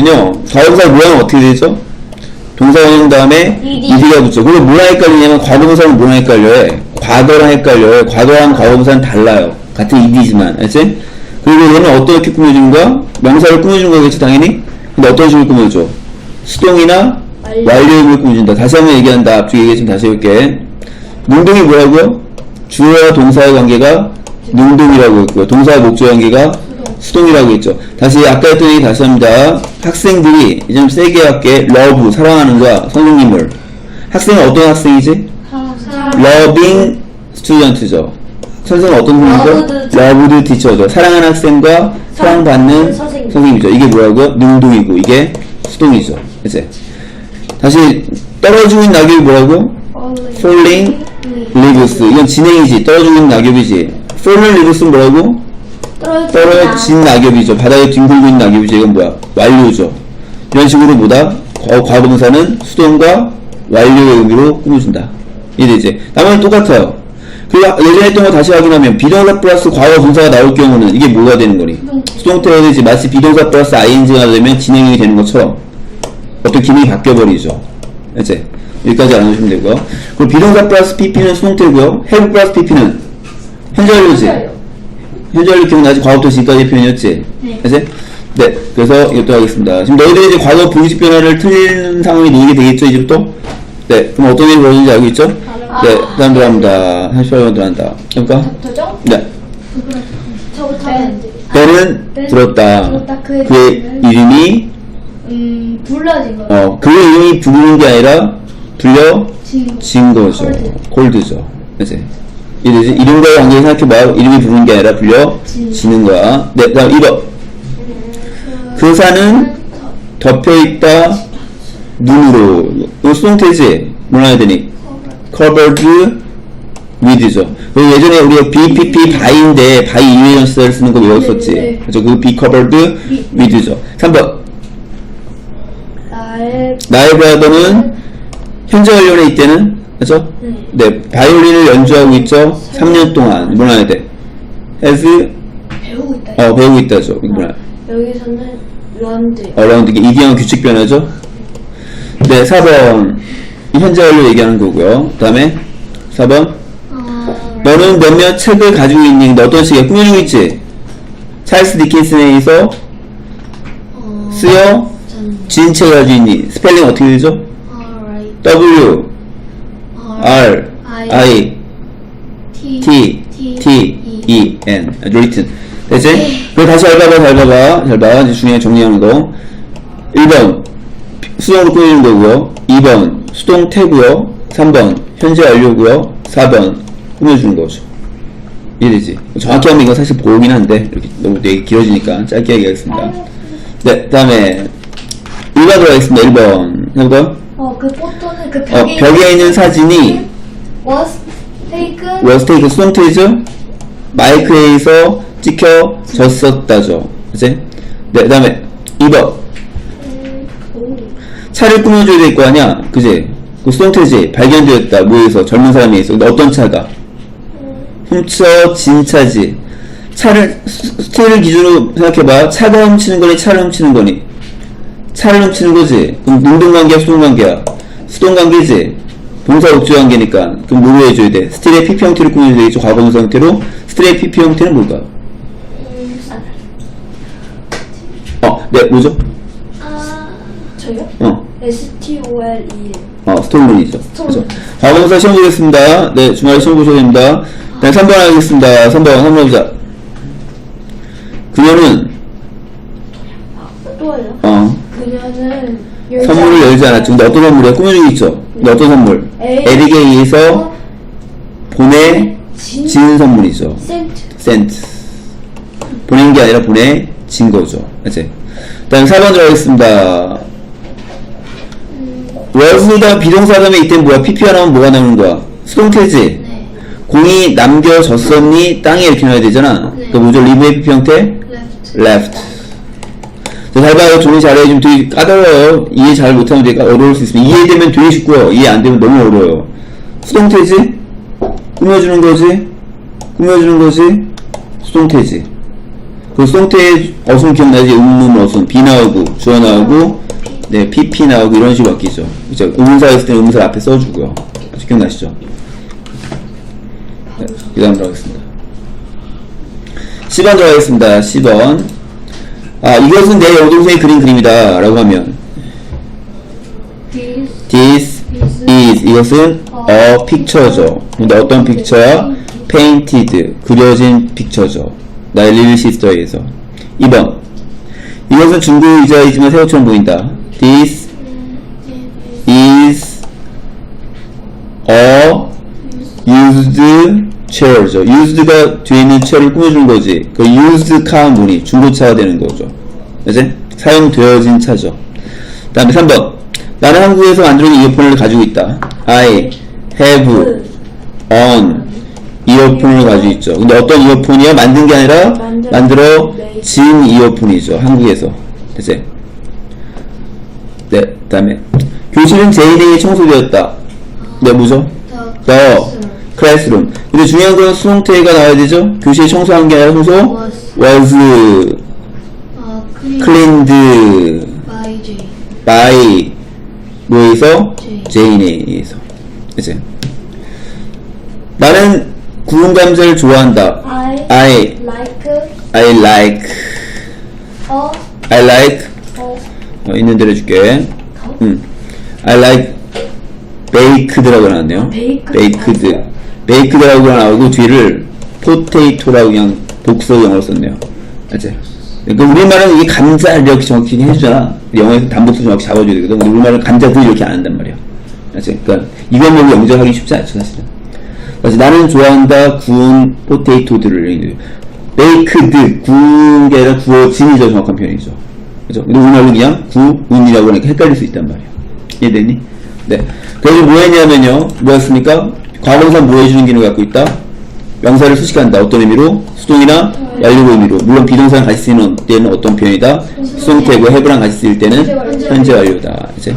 요 과거사 모양은 어떻게 되죠? 동사원형 다음에 이디. 이디가 붙죠. 그리고 뭐랑 헷갈리냐면 과거분사는 뭐랑 헷갈려요? 과거랑 헷갈려요. 과거랑 과거분사는 달라요. 같은 이디지만, 알지? 그리고 얘는 어떻게 꾸며주는 거야? 명사를 꾸며주는 거겠지, 당연히? 근데 어떤 식으로 꾸며줘? 수동이나 완료. 완료형을 꾸며준다. 다시 한번 얘기한다. 앞쪽 얘기 좀 다시 해볼게. 능동이 뭐라고요? 주어와 동사의 관계가 능동이라고 했고요. 동사와 목적 관계가 수동이라고 했죠. 다시 아까 했던 얘기 다시 합니다. 학생들이 좀 세게 할게. 러브 사랑하는 거야. 선생님을. 학생은 어떤 학생이지? 러빙 스튜던트죠. 선생은 어떤 선생이죠? Loved 러브드 티처죠. 사랑하는 학생과 사랑받는 선생님. 선생님이죠. 이게 뭐라고요? 능동이고 이게 수동이죠. 이제 다시 떨어지고 있는 낙엽이 뭐라고? falling leaves 이건 진행이지 떨어지고 있는 낙엽이지 fallen leaves는 뭐라고? 떨어진 낙엽이죠 바닥에 뒹굴고 있는 낙엽이죠 이건 뭐야? 완료죠 이런 식으로 뭐다? 과- 과거분사는 수동과 완료의 의미로 꾸며준다 이해되지? 나머지는 똑같아요 그리고 예전에 했던 거 다시 확인하면 비동사 플러스 과거 분사가 나올 경우는 이게 뭐가 되는 거니? 수동태가 되지 마치 비동사 플러스 ing가 되면 진행이 되는 것처럼 어떤 기능이 바뀌어버리죠. 이제 여기까지 알아두시면 되고요. 그리고 비동사 플러스 pp는 수동태고요. have 플러스 pp는 현재 완료지. 현재 완료 기억나지? 과거부터 지금까지 표현이었지. 네. 이제 네. 그래서 이것도 하겠습니다. 지금 너희들이 이제 과거 부의식 변화를 틀린 상황이 놓이게 되겠죠 이제부터. 네. 그럼 어떤 일이 벌어지는지 알고 있죠? 네. 다음 들어갑니다. 38번 들어간다. 그러니까 도정? 네. 저부터. 때는 네. 들었다. 들었다. 그의 그의? 이름이 음 불러진 거. 어 그의 이름이 부르는 게 아니라 불려 지금 진 거죠. 콜드. 콜드죠. 이제 이래지 이름과의 관계 생각해봐. 이름이 부르는 게 아니라 불려 진. 지는 거야. 네, 그다음 1번. 그 산은 덮여 있다 눈으로. 이거 수동태지. 뭐라 해야 되니? covered with죠. 예전에 우리가 BPP 바이인데 바이 이외의 전치사를 쓰는 거 외웠었지. 네, 네. 그래서 그 be covered with죠. 3번. 나의 나의 브라더는 현재 완료에 이때는 그죠? 네. 네, 바이올린을 연주하고 있죠. 3년 동안 해야 돼? has 배우고 있다. 어 배우고 있다죠. 이거 뭐라? 여기서는 런드. 어 라운드 이게 이기형 규칙 변화죠. 네, 4번 이 현재 완료 얘기하는 거고요. 그다음에 4번 어, 너는 몇몇 책을 가지고 있니? 너 어떤 식의 꾸며주고 있지? 찰스 디킨슨에 의해서 어, 쓰여 전진 책을 가지고 있니? 스펠링 어떻게 되죠? W R I T T E. E N. Written. 됐지? 그리고 다시 잘 봐봐 잘 봐봐 잘 봐. 이제 중요한 정리하는 거. 1번. 수동으로 꾸미는 거고요. 2번. 수동 태고요. 3번. 현재 완료고요. 4번. 꾸며주는 거죠. 이해되지? 정확히 하면 이건 사실 보긴 한데 이렇게 너무 되게 길어지니까 짧게 얘기하겠습니다. 네 다음에 1번 들어가겠습니다. 1번. 해볼까요? 어, 그 포토는 그 어, 벽에, 벽에 있는 사진이 was taken 웨스테이크 수동태죠? 마이크에 의해서 찍혀졌었다죠. 그치? 네, 그 다음에 2번. 오, 차를 꾸며줘야 될 거 아니야? 그지? 그 수동태지? 발견되었다. 뭐에서? 젊은 사람에 의해서. 근데 어떤 차가? 훔쳐진 차지. 차를, 스- 스틸을 기준으로 생각해봐. 차가 훔치는 거니, 차를 훔치는 거니? 차를 훔치는 거지. 그럼 능동관계야, 수동관계야? 수동관계지? 동사 목적 관계니까. 그럼 뭐로 해줘야 돼? 스틸의 PP 형태를 꾸며줘야 되겠죠? 과거분사 형태로. 스틸의 PP 형태는 뭘까? 음, 어, 네, 뭐죠? 아, 저요? 어, S T O L E. 어, 스톨문이죠. 스톨문. 그죠? 과거분사 시험 보겠습니다. 네, 주말에 시험 보셔야 됩니다. 네, 3번 하겠습니다. 3번, 3번 보자. 그녀는, 또요? 어, 그녀는 열지 선물을 열지 않았죠. 근데 어떤 선물이야? 꾸며주고 있죠. 근데 어떤 선물? 에릭. 에릭에 의해서 보내 진 진 선물이죠. 센트. sent. 보낸 게 아니라 보내진 거죠. 이제. 다음 4번 들어가겠습니다. was다 비동사 다음에 이때 뭐야? PP가 나오면 뭐가 나오는 거야? 수동태지? 네. 공이 남겨졌었니? 땅에 이렇게 나와야 되잖아. 네. 그 뭐죠? 리브의 PP 형태? left. left. 자, 잘 봐요. 정리 잘해. 좀 되게 까다로워요. 이해 잘 못하면 되게 어려울 수 있습니다. 이해되면 되게 쉽고요. 이해 안 되면 너무 어려워요. 수동태지? 꾸며주는 거지? 꾸며주는 거지? 수동태지? 그 수동태 어순 기억나지? 음문 어순 비 나오고 주어 나오고 네 pp 나오고 이런 식으로 바뀌죠. 그죠? 의문사 있을 때는 의문사 앞에 써주고요. 아직 기억나시죠? 네, 그 다음 들어가겠습니다. 10번 들어가겠습니다. 10번. 아, 이것은 내 여동생이 그린 그림이다. 라고 하면, This this is, 이것은 a picture죠. 근데 어떤 픽처야? painted, 그려진 픽처죠. 나의 리를 시스터에서. 2번. 이것은 중국 의자이지만 새우처럼 보인다. This is a used chair죠. used가 뒤에 있는 chair을 꾸며주는 거지. 그 used 카 문이 중고차가 되는 거죠. 이제 사용되어진 차죠. 다음에 3번. 나는 한국에서 만들어진 이어폰을 가지고 있다. I have on 이어폰을 가지고 있죠. 근데 어떤 이어폰이야? 만든 게 아니라 만들어진 이어폰이죠. 한국에서. 됐지? 네, 다음에 교실은 제인에게 청소되었다. 네, 뭐죠? Classroom. 근데 중요한 건 수동태가 나와야 되죠? 교실 청소한 게 아니라 청소 was 어, clean cleaned by 뭐에서? 제인에 의해서. 이제 나는 구운 감자를 좋아한다. I I like I like a I like 어, 있는 대로 해줄게. 음. I like baked라고 나왔네요. Baked라고 나오고 뒤를 potato라고 그냥 복수 영어로 썼네요. 알지? 그러니까 우리말은 이게 감자 이렇게 정확히 해주잖아. 영어에서 단복수 정확히 잡아줘야 되거든. 우리말은 감자도 이렇게 안 한단 말이야. 알지? 그러니까 이건 보고 영절하기 쉽지 않죠, 사실은. 그래서 나는 좋아한다 구운 포테이토들을 베이크드 구운 게 아니라 구워진이죠 정확한 표현이죠 그죠 근데 우리말로 그냥 구운이라고 하니까 헷갈릴 수 있단 말이야 이해되니? 네 그래서 뭐 했냐면요 뭐였습니까? 과거사 뭐 해주는 기능을 갖고 있다 명사를 수식한다 어떤 의미로? 수동이나 완료고 의미로 물론 비동사랑 같이 쓰는 때는 어떤 표현이다? 수동태고 해부랑 같이 쓸 때는 현재 완료다 이제